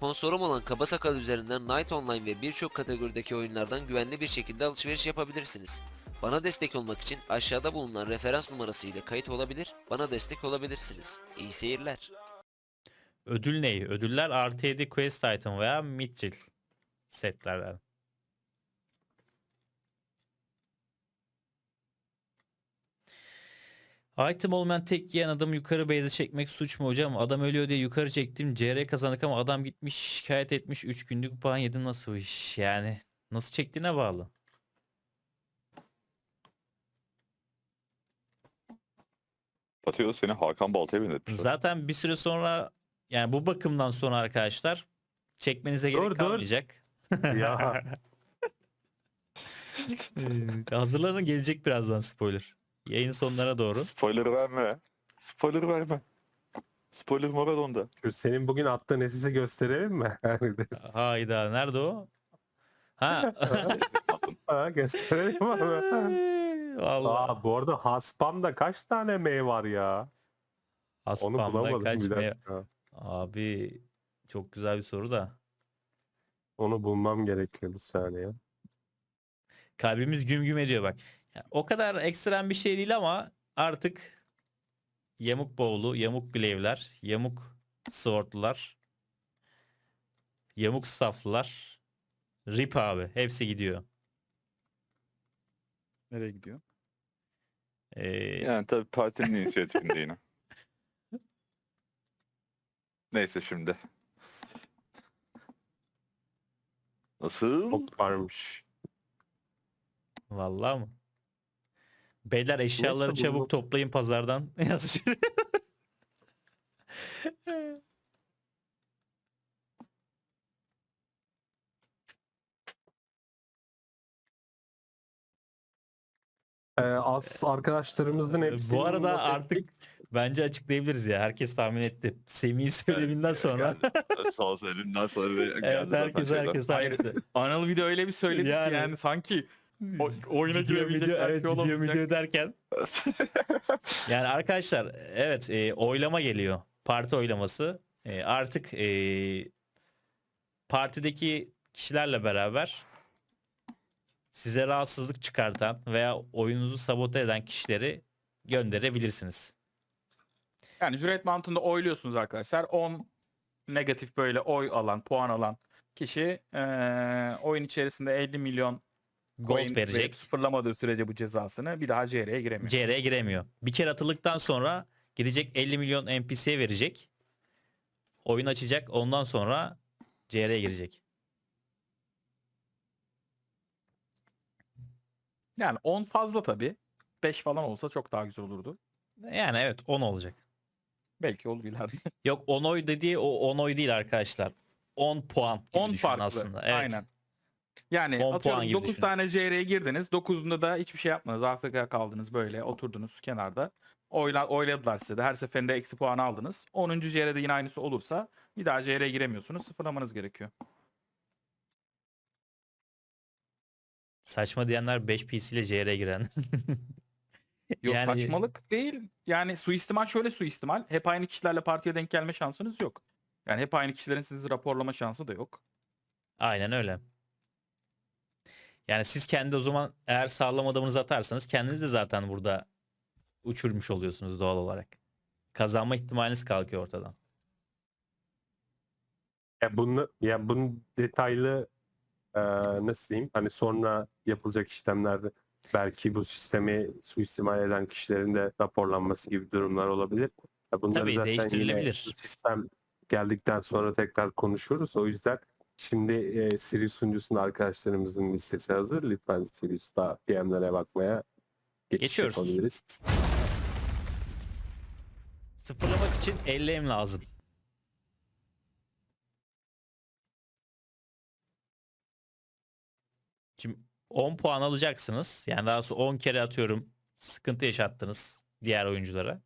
Sponsorum olan Kaba Sakal üzerinden Night Online ve birçok kategorideki oyunlardan güvenli bir şekilde alışveriş yapabilirsiniz. Bana destek olmak için aşağıda bulunan referans numarası ile kayıt olabilir, bana destek olabilirsiniz. İyi seyirler. Ödül ne? Ödüller artı 7 quest item veya mithril setlerden. Item olmayan tek yiyen adamı yukarı base'e çekmek suç mu hocam? Adam ölüyor diye yukarı çektim. CR kazandık ama adam gitmiş şikayet etmiş. 3 günlük puan yedim nasıl bu iş? Yani nasıl çektiğine bağlı. Atıyor seni Hakan Balta'ya benzetmişler. Zaten bir süre sonra yani bu bakımdan sonra arkadaşlar çekmenize gerek Dur, dur. kalmayacak. Ya. Ee, Hazırlanın gelecek birazdan spoiler. Yayın sonlara doğru. Spoiler verme. Spoiler verme. Spoiler Maradon'da. Şu senin bugün attığın sesi gösterelim mi? Hayda nerede o? Ha. ha, gösterelim abi. Vallahi. Aa, bu arada Haspam'da kaç tane mey var ya? Onu Aspam'da bulamadım kaç bir me- dakika. Abi çok güzel bir soru da. Onu bulmam gerekiyor bir saniye. Kalbimiz güm güm ediyor bak. O kadar ekstrem bir şey değil ama artık yamuk bowl'u, yamuk glaive'ler, yamuk sword'lular, yamuk staff'lılar, rip abi hepsi gidiyor. Nereye gidiyor? Ee, Yani tabii partinin inisiyatifinde yine. Neyse şimdi. Nasıl? Çok varmış. Vallahi mı? Beyler eşyaları Neyse, çabuk bunu- toplayın pazardan. Yazmış. Ee, az arkadaşlarımızın hepsi. Bu arada artık bence açıklayabiliriz ya. Herkes tahmin etti. Semih'in söyleminden sonra. Sağ söylediğimden sonra evet herkes herkes tahmin etti. Anıl video öyle bir söyledi Yani- ki yani sanki o, oyuna Video, girebilecek video, evet, şey video, video derken. Yani arkadaşlar evet e, oylama geliyor. Parti oylaması. E, artık e, partideki kişilerle beraber size rahatsızlık çıkartan veya oyununuzu sabote eden kişileri gönderebilirsiniz. Yani cüret mantığında oyluyorsunuz arkadaşlar. 10 negatif böyle oy alan, puan alan kişi eee, oyun içerisinde 50 milyon Gold coin verecek. sıfırlamadığı sürece bu cezasını bir daha CR'ye giremiyor. CR'ye giremiyor. Bir kere atıldıktan sonra gidecek 50 milyon NPC'ye verecek. Oyun açacak. Ondan sonra CR'ye girecek. yani 10 fazla tabii. 5 falan olsa çok daha güzel olurdu. Yani evet 10 olacak. Belki olur ileride. Yok 10 oy dediği o 10 oy değil arkadaşlar. 10 puan gibi 10 düşünün farklı. aslında. Evet. Aynen. Yani 10 puan atıyorum gibi 9 düşünün. tane CR'ye girdiniz. 9'unda da hiçbir şey yapmadınız. AFK kaldınız böyle oturdunuz kenarda. Oyla, oyladılar size de. Her seferinde eksi puan aldınız. 10. CR'de yine aynısı olursa bir daha CR'ye giremiyorsunuz. Sıfırlamanız gerekiyor. Saçma diyenler 5 PC ile CR'ye giren. Yok Yani- saçmalık değil. Yani suistimal şöyle suistimal. Hep aynı kişilerle partiye denk gelme şansınız yok. Yani hep aynı kişilerin sizi raporlama şansı da yok. Aynen öyle. Yani siz kendi o zaman eğer sağlam adamınızı atarsanız kendiniz de zaten burada uçurmuş oluyorsunuz doğal olarak. Kazanma ihtimaliniz kalkıyor ortadan. Ya bunu ya bunun detaylı e, nasıl diyeyim? Hani sonra yapılacak işlemlerde belki bu sistemi suistimal eden kişilerin de raporlanması gibi durumlar olabilir. Ya bunları Tabii, zaten yine değiştirilebilir. bu sistem geldikten sonra tekrar konuşuruz. O yüzden şimdi e, Sirius sunucusunda arkadaşlarımızın listesi hazır. Lütfen Sirius'ta PM'lere bakmaya geçiş Geçiyoruz. yapabiliriz. Sıfırlamak için 50 em lazım. Şimdi 10 puan alacaksınız. Yani daha sonra 10 kere atıyorum sıkıntı yaşattınız diğer oyunculara.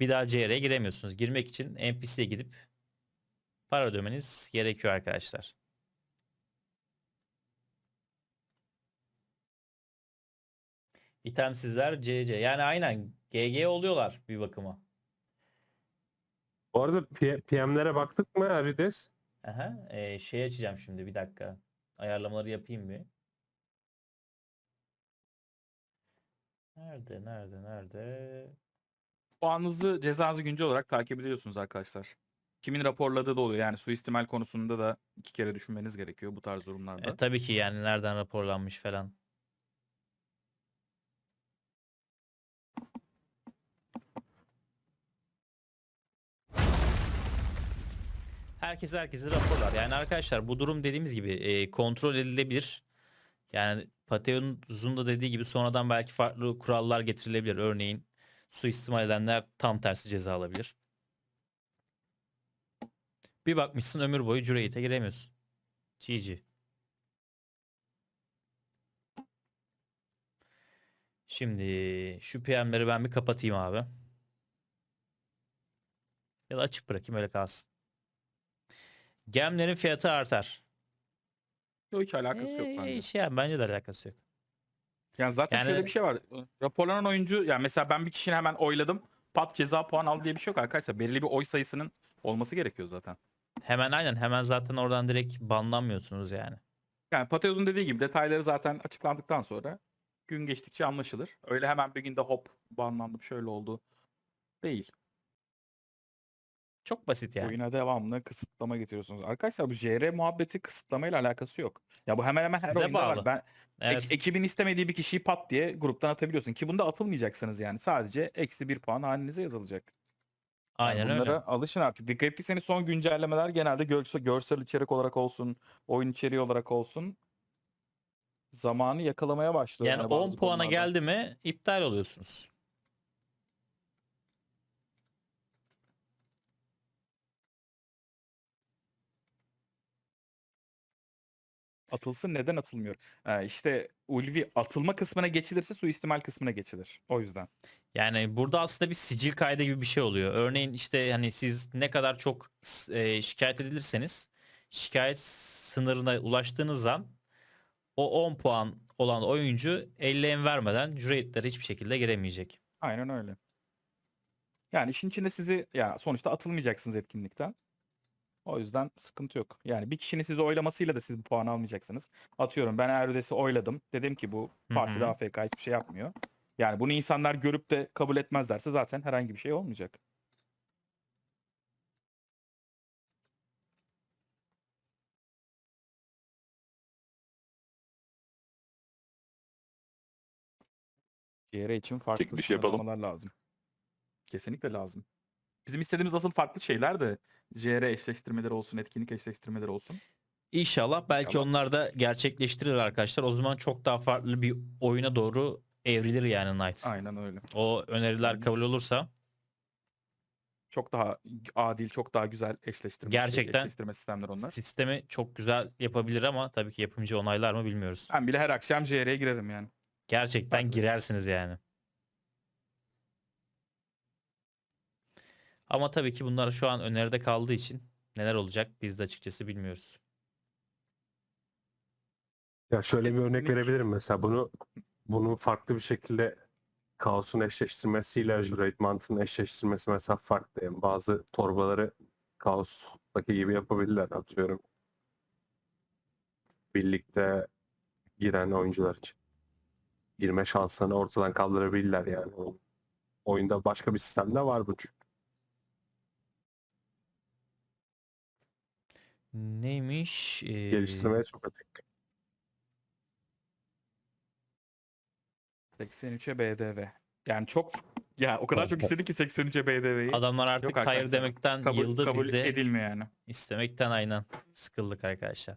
Bir daha CR'ye giremiyorsunuz. Girmek için NPC'ye gidip para ödemeniz gerekiyor arkadaşlar. İtemsizler CC. Yani aynen GG oluyorlar bir bakıma. Bu arada PM'lere baktık mı Arides? Aha, e, şey açacağım şimdi bir dakika. Ayarlamaları yapayım bir. Nerede, nerede, nerede? Puanınızı cezanızı güncel olarak takip ediyorsunuz arkadaşlar. Kimin raporladığı da oluyor. Yani suistimal konusunda da iki kere düşünmeniz gerekiyor bu tarz durumlarda. E, tabii ki yani nereden raporlanmış falan. Herkes herkesi raporlar. Yani arkadaşlar bu durum dediğimiz gibi e, kontrol edilebilir. Yani Pateon'un da dediği gibi sonradan belki farklı kurallar getirilebilir. Örneğin suistimal edenler tam tersi ceza alabilir. Bir bakmışsın ömür boyu Cüreğit'e giremiyorsun. GG. Şimdi şu PM'leri ben bir kapatayım abi. Ya da açık bırakayım öyle kalsın. Gemlerin fiyatı artar. Yok hiç alakası yok Ee, bence. Şey, yani bence de alakası yok. Yani zaten Yani- şöyle bir şey var. Raporlanan oyuncu yani mesela ben bir kişinin hemen oyladım. Pat ceza puan aldı diye bir şey yok arkadaşlar. Belirli bir oy sayısının olması gerekiyor zaten. Hemen aynen hemen zaten oradan direkt banlanmıyorsunuz yani. Yani Pateos'un dediği gibi detayları zaten açıklandıktan sonra gün geçtikçe anlaşılır. Öyle hemen bir günde hop banlandım şöyle oldu değil. Çok basit yani. Oyuna devamlı kısıtlama getiriyorsunuz. Arkadaşlar bu JR muhabbeti kısıtlamayla alakası yok. Ya bu hemen hemen her Size oyunda bağlı. var. Ben ek- Evet. ekibin istemediği bir kişiyi pat diye gruptan atabiliyorsun ki bunda atılmayacaksınız yani. Sadece eksi bir puan halinize yazılacak. Yani Aynen bunlara öyle. alışın artık. Dikkat ettiyseniz son güncellemeler genelde görsel, görsel içerik olarak olsun, oyun içeriği olarak olsun zamanı yakalamaya başlıyor. Yani yani 10 bazı puana konularda. geldi mi iptal oluyorsunuz. Atılsın neden atılmıyor? Ee, işte Ulvi atılma kısmına geçilirse suistimal kısmına geçilir. O yüzden. Yani burada aslında bir sicil kaydı gibi bir şey oluyor. Örneğin işte hani siz ne kadar çok e, şikayet edilirseniz şikayet sınırına ulaştığınız an o 10 puan olan oyuncu 50 en vermeden cüreyitlere hiçbir şekilde giremeyecek. Aynen öyle. Yani işin içinde sizi ya sonuçta atılmayacaksınız etkinlikten. O yüzden sıkıntı yok. Yani bir kişinin sizi oylamasıyla da siz bu puanı almayacaksınız. Atıyorum ben Erudes'i oyladım. Dedim ki bu partide hı. AFK hiçbir şey yapmıyor. Yani bunu insanlar görüp de kabul etmezlerse zaten herhangi bir şey olmayacak. CR için farklı bir şey yapalım. lazım. Kesinlikle lazım. Bizim istediğimiz asıl farklı şeyler de CR eşleştirmeleri olsun, etkinlik eşleştirmeleri olsun. İnşallah belki İnşallah. onlar da gerçekleştirir arkadaşlar. O zaman çok daha farklı bir oyuna doğru evrilir yani Knight. Aynen öyle. O öneriler kabul olursa Çok daha adil, çok daha güzel eşleştirme, Gerçekten. eşleştirme sistemleri onlar. sistemi çok güzel yapabilir ama tabii ki yapımcı onaylar mı bilmiyoruz. Ben bile her akşam CR'ye girerim yani. Gerçekten Farklı. girersiniz yani. Ama tabii ki bunlar şu an öneride kaldığı için neler olacak biz de açıkçası bilmiyoruz. Ya şöyle bir örnek verebilirim mesela bunu bunu farklı bir şekilde kaosun eşleştirmesiyle Jurate mantığının eşleştirmesi mesela farklı. Yani bazı torbaları kaostaki gibi yapabilirler atıyorum. Birlikte giren oyuncular için. Girme şanslarını ortadan kaldırabilirler yani. Oyunda başka bir sistemde var bu çünkü. Neymiş? Ee, Geliştirmeye çok açık. 83'e BDV. Yani çok ya o kadar çok istedi ki 83'e BDV'yi. adamlar artık Yok hayır arkadaşlar, demekten Kabul, yıldı kabul biz de edilmiyor yani. istemekten aynen sıkıldık arkadaşlar.